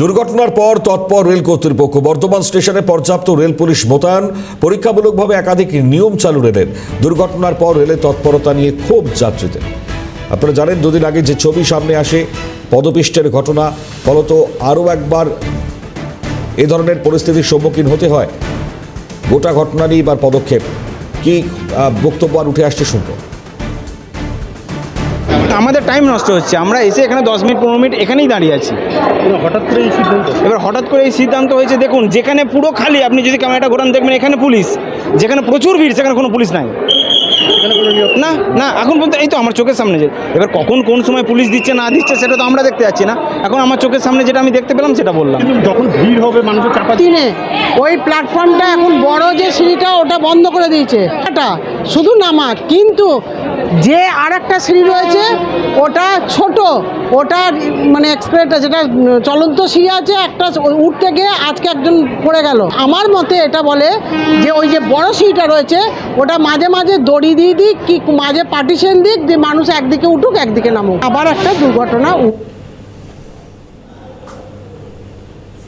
দুর্ঘটনার পর তৎপর রেল কর্তৃপক্ষ বর্ধমান স্টেশনে পর্যাপ্ত রেল পুলিশ মোতায়েন, পরীক্ষামূলকভাবে একাধিক নিয়ম চালু রেলের। দুর্ঘটনার পর রেলের তৎপরতা নিয়ে ক্ষোভ যাত্রীদের। আপনারা জানেন, দুদিন আগে যে ছবি সামনে আসে, পদপিষ্টের ঘটনা, ফলত আরও একবার এ ধরনের পরিস্থিতির সম্মুখীন হতে হয়। গোটা ঘটনা নিয়ে এবার পদক্ষেপ। কি বক্তব্য আর উঠে আসছে শুনব। আমাদের টাইম নষ্ট হচ্ছে। আমরা এসে এখানে দশ মিনিট পনেরো মিনিট এখানেই দাঁড়িয়ে আছি। হঠাৎ করে এই সিদ্ধান্ত এবার হঠাৎ করে এই সিদ্ধান্ত হয়েছে দেখুন যেখানে পুরো খালি আপনি যদি ক্যামেরাটা ঘোরান দেখবেন এখানে পুলিশ। যেখানে প্রচুর ভিড় সেখানে কোনো পুলিশ নাই। না না এখন পর্যন্ত এই তো আমার চোখের সামনে যে এবার কখন কোন সময় পুলিশ দিচ্ছে না দিচ্ছে সেটা তো আমরা দেখতে পাচ্ছি না। এখন আমার চোখের সামনে যেটা আমি দেখতে পেলাম সেটা বললাম। যখন ভিড় হবে মানুষের চাপা দিনে ওই প্ল্যাটফর্মটা এখন বড় যে সিঁড়িটা ওটা বন্ধ করে দিয়েছে। এটা শুধু নামা কিন্তু যে আর একটা সিঁড়ি রয়েছে ওটা ছোট। ওটা মানে এক্সপ্রেসটা যেটা চলন্ত সিঁড়ি আছে একটা উঠতে গিয়ে আজকে একজন পড়ে গেল। আমার মতে এটা বলে যে ওই যে বড় সিঁড়িটা রয়েছে ওটা মাঝে মাঝে দড়ি দিয়ে দিক কি মাঝে পার্টিশন দিক যে মানুষ একদিকে উঠুক একদিকে নামুক। আবার একটা দুর্ঘটনা